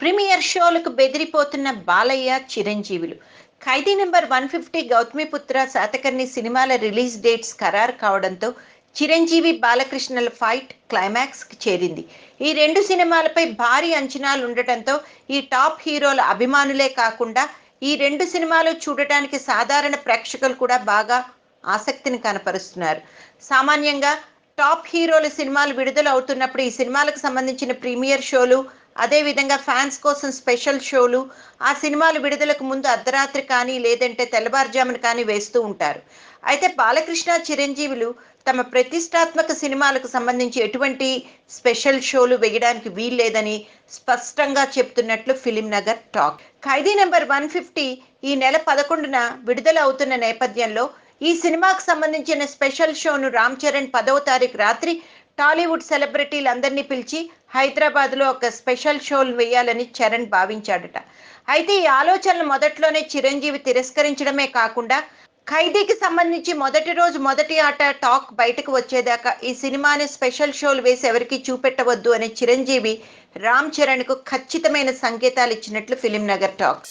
Premier షోలకు బెదిరిపోతున్న బాలయ్య చిరంజీవులు. Khaidi number one fifty Gautamiputra Satakarni సినిమాల release dates ఖరారు కావడంతో చిరంజీవి బాలకృష్ణల ఫైట్ క్లైమాక్స్కి చేరింది. ఈ రెండు సినిమాలపై భారీ అంచనాలు ఉండటంతో ఈ టాప్ హీరోల అభిమానులే కాకుండా ఈ రెండు సినిమాలు చూడటానికి సాధారణ ప్రేక్షకులు కూడా బాగా ఆసక్తిని కనపరుస్తున్నారు. సామాన్యంగా టాప్ హీరోల సినిమాలు విడుదల అవుతున్నప్పుడు ఈ సినిమాలకు సంబంధించిన ప్రీమియర్ షోలు అదేవిధంగా ఫ్యాన్స్ కోసం స్పెషల్ షోలు ఆ సినిమాలు విడుదలకు ముందు అర్ధరాత్రి కానీ లేదంటే తెల్లవారుజామున కానీ వేస్తూ ఉంటారు. అయితే బాలకృష్ణ చిరంజీవులు తమ ప్రతిష్టాత్మక సినిమాలకు సంబంధించి ఎటువంటి స్పెషల్ షోలు వేయడానికి వీల్లేదని స్పష్టంగా చెప్తున్నట్లు Film Nagar talk. Khaidi number one fifty ఈ నెల పదకొండున విడుదల అవుతున్న నేపథ్యంలో ఈ సినిమాకు సంబంధించిన స్పెషల్ షోను రామ్ చరణ్ పదవ తారీఖు రాత్రి టాలీవుడ్ సెలబ్రిటీలందరినీ పిలిచి హైదరాబాద్లో ఒక స్పెషల్ షోలు వేయాలని చరణ్ భావించాడట. అయితే ఈ ఆలోచనలు మొదట్లోనే చిరంజీవి తిరస్కరించడమే కాకుండా ఖైదీకి సంబంధించి మొదటి రోజు మొదటి ఆట టాక్ బయటకు వచ్చేదాకా ఈ సినిమాని స్పెషల్ షోలు వేసి ఎవరికి చూపెట్టవద్దు అనే చిరంజీవి రామ్ చరణ్కు ఖచ్చితమైన సంకేతాలు ఇచ్చినట్లు ఫిలిం నగర్ టాక్.